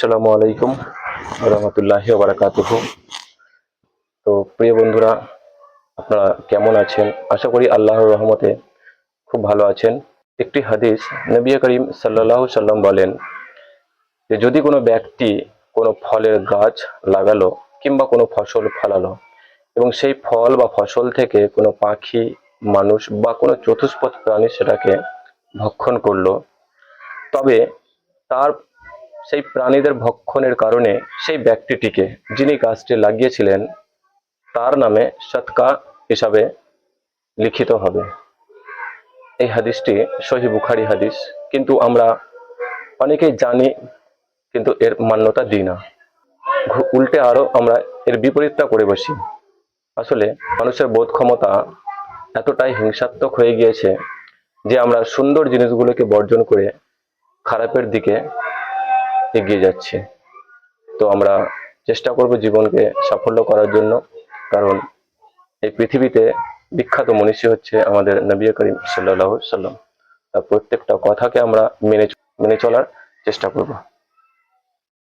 আসসালামু আলাইকুম রহমতুল্লাহ বারাকাতুহু। তো প্রিয় বন্ধুরা, আপনারা কেমন আছেন? আশা করি আল্লাহর রহমতে খুব ভালো আছেন। একটি হাদিস নবী করিম সাল্লাহ সাল্লাম বলেন যে, যদি কোনো ব্যক্তি কোনো ফলের গাছ লাগালো কিংবা কোনো ফসল ফলালো এবং সেই ফল বা ফসল থেকে কোনো পাখি, মানুষ বা কোনো চতুষ্পদ প্রাণী সেটাকে ভক্ষণ করল, তবে তার সেই প্রাণীদের ভক্ষণের কারণে সেই ব্যক্তিটিকে যিনি গাছটি লাগিয়েছিলেন, তার নামে সৎকা হিসাবে লিখিত হবে। এই হাদিসটি সহি বুখারি হাদিস, কিন্তু আমরা অনেকেই জানি, কিন্তু এর মান্যতা দিই না। উল্টে আরও আমরা এর বিপরীতটা করে বসি। আসলে মানুষের বোধ ক্ষমতা এতটাই হিংসাত্মক হয়ে গিয়েছে যে আমরা সুন্দর জিনিসগুলোকে বর্জন করে খারাপের দিকে এগিয়ে যাচ্ছে। তো আমরা চেষ্টা করব জীবনকে সাফল্য করার জন্য, কারণ এই পৃথিবীতে বিখ্যাত মনীষী হচ্ছে আমাদের নবী করিম সাল্লাহ সাল্লাম তার প্রত্যেকটা কথাকে আমরা মেনে মেনে চলার চেষ্টা করব।